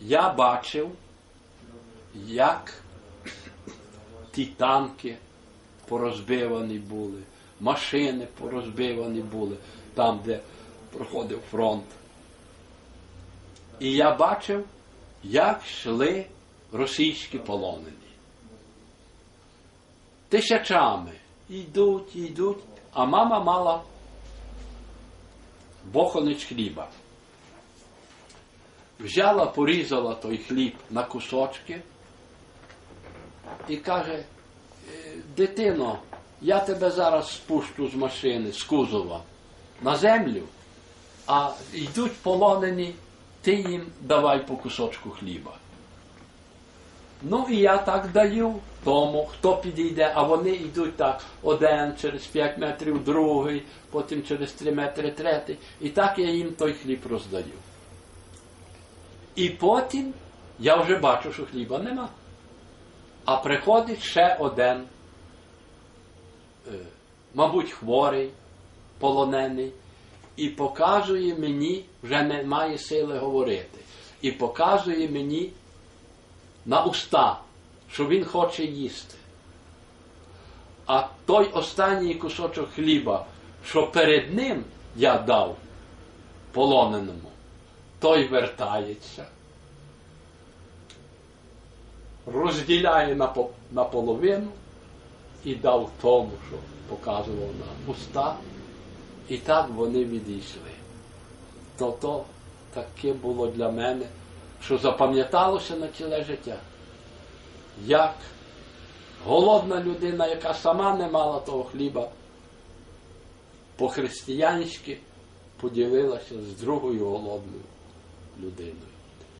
я бачив, як ті танки порозбивані були, машини порозбивані були там, де проходив фронт. І я бачив, як йшли російські полонені. Тисячами йдуть, йдуть, а мама мала бохонець хліба. Взяла, порізала той хліб на кусочки і каже, «Е, дитино, я тебе зараз спущу з машини, з кузова на землю, а йдуть полонені, ти їм давай по кусочку хліба. Ну і я так даю тому, хто підійде, а вони йдуть так один через 5 метрів, другий, потім через 3 метри третій. І так я їм той хліб роздаю. І потім я вже бачу, що хліба нема. А приходить ще один, е, мабуть, хворий, полонений, і показує мені, вже немає сили говорити, і показує мені на уста, що він хоче їсти. А той останній кусочок хліба, що перед ним я дав полоненому, той вертається, розділяє напо- наполовину і дав тому, що показував на уста, і так вони відійшли. То то таке було для мене, що запам'яталося на ціле життя. Як голодна людина, яка сама не мала того хліба, по-християнськи поділилася з другою голодною do dedo.